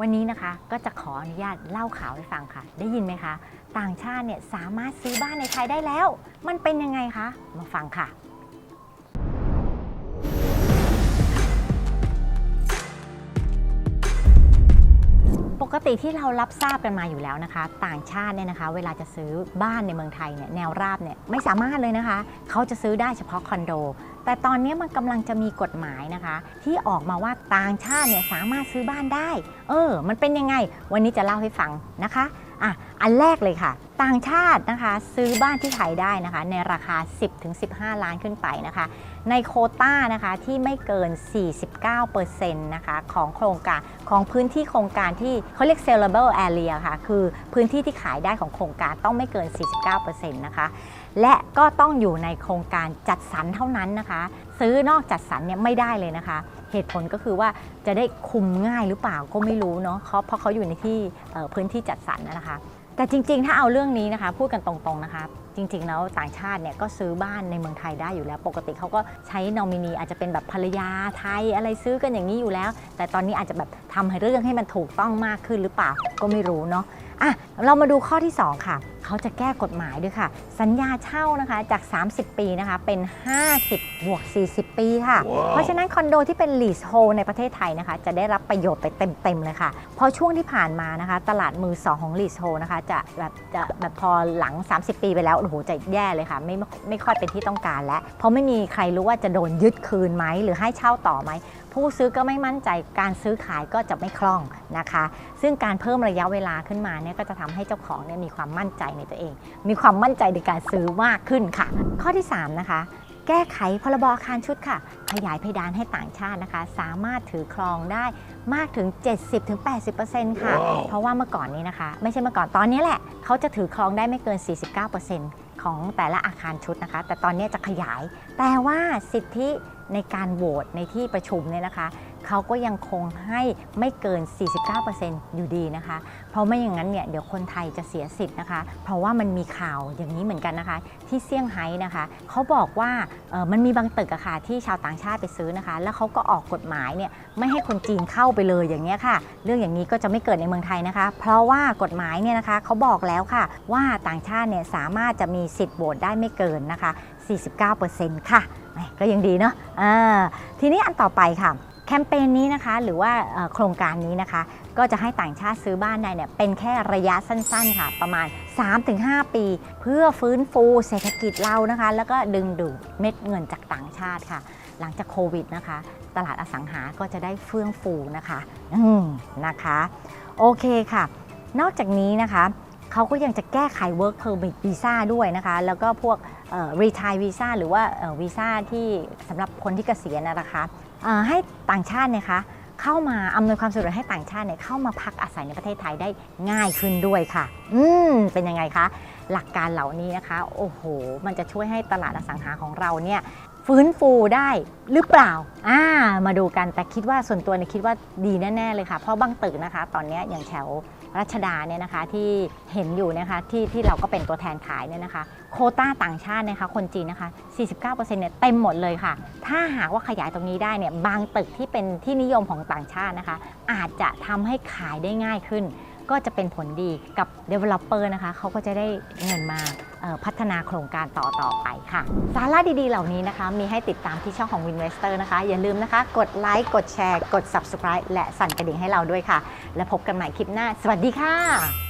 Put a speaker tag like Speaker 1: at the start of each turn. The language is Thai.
Speaker 1: วันนี้นะคะก็จะขออนุญาตเล่าข่าวให้ฟังค่ะ ได้ยินไหมคะ ต่างชาติเนี่ยสามารถซื้อบ้านในไทยได้แล้ว มันเป็นยังไงคะ มาฟังค่ะ ปกติที่เรารับทราบกันมาอยู่แล้วนะคะ ต่างชาติเนี่ยนะคะ เวลาจะซื้อบ้านในเมืองไทยเนี่ยแนวราบเนี่ยไม่สามารถเลยนะคะ เขาจะซื้อได้เฉพาะคอนโด แต่ตอนนี้มันกำลังจะมีกฎหมายนะคะ ที่ออกมาว่าต่างชาติเนี่ยสามารถซื้อบ้านได้ เออ มันเป็นยังไง วันนี้จะเล่าให้ฟังนะคะ อะอันแรกเลยค่ะ ต่างชาตินะคะ ซื้อบ้านที่ไทยได้นะคะ ในราคา 10-15 ล้านขึ้นไปนะคะ ในโคต้านะคะที่ไม่เกิน 49%นะคะของโครงการของพื้นที่โครงการที่เขาเรียก sellable area ค่ะ คือพื้นที่ที่ขายได้ของโครงการต้องไม่เกิน 49%นะคะ และก็ต้องอยู่ในโครงการจัดสรรเท่านั้นนะคะ ซื้อนอกจัดสรรเนี่ยไม่ได้เลยนะคะ เหตุผลก็คือว่าจะได้คุมง่ายหรือเปล่าก็ไม่รู้เนาะเขาเพราะเขาอยู่ในที่พื้นที่จัดสรรนะคะ แต่จริง ๆ ถ้าเอาเรื่องนี้นะคะพูดกันตรงๆนะคะจริง ๆ แล้วต่างชาติเนี่ยก็ซื้อบ้านในเมืองไทยได้อยู่แล้ว ปกติเขาก็ใช้นอมินีอาจจะเป็นแบบภรรยาไทยอะไรซื้อกันอย่างนี้อยู่แล้ว แต่ตอนนี้อาจจะแบบทำให้เรื่องให้มันถูกต้องมากขึ้นหรือเปล่าก็ไม่รู้เนาะอะเรามาดูข้อที่ 2 ค่ะ เขาจะแก้กฎหมายด้วยค่ะ สัญญาเช่านะคะจาก 30 ปีนะคะเป็น 50บวก40 ปีค่ะ เพราะฉะนั้นคอนโดที่เป็น lease hold ในประเทศไทยนะคะ จะได้รับประโยชน์ไปเต็ม ๆ เลยค่ะพอช่วงที่ผ่านมานะคะ ตลาดมือ 2 ของ lease hold นะคะจะแบบจะแบบพอหลัง 30 ปีไปแล้ว โอ้โห จะแย่เลยค่ะ ไม่ไม่ค่อยเป็นที่ต้องการแล้ว เพราะไม่มีใครรู้ว่าจะโดนยึดคืนไหมหรือให้เช่าต่อไหมผู้ซื้อก็ไม่มั่นใจการซื้อขายก็จะไม่คล่องนะคะ ซึ่งการเพิ่มระยะเวลาขึ้นมาเนี่ยก็จะทำให้เจ้าของเนี่ยมีความมั่นใจในตัวเอง มีความมั่นใจในการซื้อมากขึ้นค่ะ ข้อที่ 3 นะคะ แก้ไขพรบอาคารชุดค่ะ ขยายเพดานให้ต่างชาตินะคะ สามารถถือครองได้มากถึง 70-80%ค่ะเพราะว่าเมื่อก่อนนี้นะคะ ไม่ใช่เมื่อก่อนตอนนี้แหละ เขาจะถือครองได้ไม่เกิน 49%ของแต่ละอาคารชุดนะคะ แต่ตอนนี้จะขยาย แต่ว่าสิทธิในการโหวตในที่ประชุมเนี่ยนะคะ เขาก็ยังคงให้ไม่เกิน 49%อยู่ดีนะคะ เพราะไม่อย่างนั้นเนี่ยเดี๋ยวคนไทยจะเสียสิทธิ์นะคะ เพราะว่ามันมีข่าวอย่างนี้เหมือนกันนะคะ ที่เซี่ยงไฮ้นะคะเขาบอกว่ามันมีบางตึกอะค่ะที่ชาวต่างชาติไปซื้อนะคะ แล้วเขาก็ออกกฎหมายเนี่ยไม่ให้คนจีนเข้าไปเลยอย่างเงี้ยค่ะ เรื่องอย่างนี้ก็จะไม่เกิดในเมืองไทยนะคะ เพราะว่ากฎหมายเนี่ยนะคะเขาบอกแล้วค่ะว่าต่างชาติเนี่ยสามารถจะมีสิทธิ์โหวตได้ไม่เกินนะคะ 49%ค่ะก็ยังดีเนาะอ่าทีนี้อันต่อไปค่ะ แคมเปญนี้นะคะหรือว่าโครงการนี้นะคะ ก็จะให้ต่างชาติซื้อบ้านได้เนี่ยเป็นแค่ระยะสั้นๆ ค่ะ ประมาณ 3-5 ปี เพื่อฟื้นฟูเศรษฐกิจเรานะคะ แล้วก็ดึงดูดเม็ดเงินจากต่างชาติค่ะ หลังจากโควิดนะคะ ตลาดอสังหาก็จะได้เฟื่องฟูนะคะอืมนะคะ โอเคค่ะ นอกจากนี้นะคะเขาก็ยังจะแก้ไข work permit visa ด้วยนะคะ แล้วก็พวก เอ่อ retire visa หรือว่าวีซ่าที่สำหรับคนที่เกษียณนะคะให้ต่างชาตินี่ยคะเข้ามาอำนวยความสะดวกให้ต่างชาติเนี่ยเข้ามาพักอาศัยในประเทศไทยได้ง่ายขึ้นด้วยค่ะ อืมเป็นยังไงคะ หลักการเหล่านี้นะคะ โอ้โห มันจะช่วยให้ตลาดอสังหาของเราเนี่ยฟื้นฟูได้หรือเปล่า อ่า มาดูกันแต่คิดว่าส่วนตัวเนี่ยคิดว่าดีแน่ ๆ เลยค่ะ เพราะบางตึกนะคะ ตอนนี้อย่างแถว รัชดาเนี่ยนะคะที่เห็นอยู่นะคะที่ที่เราก็เป็นตัวแทนขายเนี่ยนะคะ โคต้าต่างชาตินะคะคนจีนนะคะ 49%เนี่ยเต็มหมดเลยค่ะ ถ้าหากว่าขยายตรงนี้ได้เนี่ยบางตึกที่เป็นที่นิยมของต่างชาตินะคะ อาจจะทำให้ขายได้ง่ายขึ้น ก็จะเป็นผลดีกับ Developer นะคะเขาก็จะได้เงินมา พัฒนาโครงการต่อต่อไปค่ะ สาระดีๆ เหล่านี้นะคะ มีให้ติดตามที่ช่องของ Winvestor นะคะ อย่าลืมนะคะ กดไลค์ กดแชร์ กด Subscribe และสั่นกระดิ่งให้เราด้วยค่ะ และพบกันใหม่คลิปหน้า สวัสดีค่ะ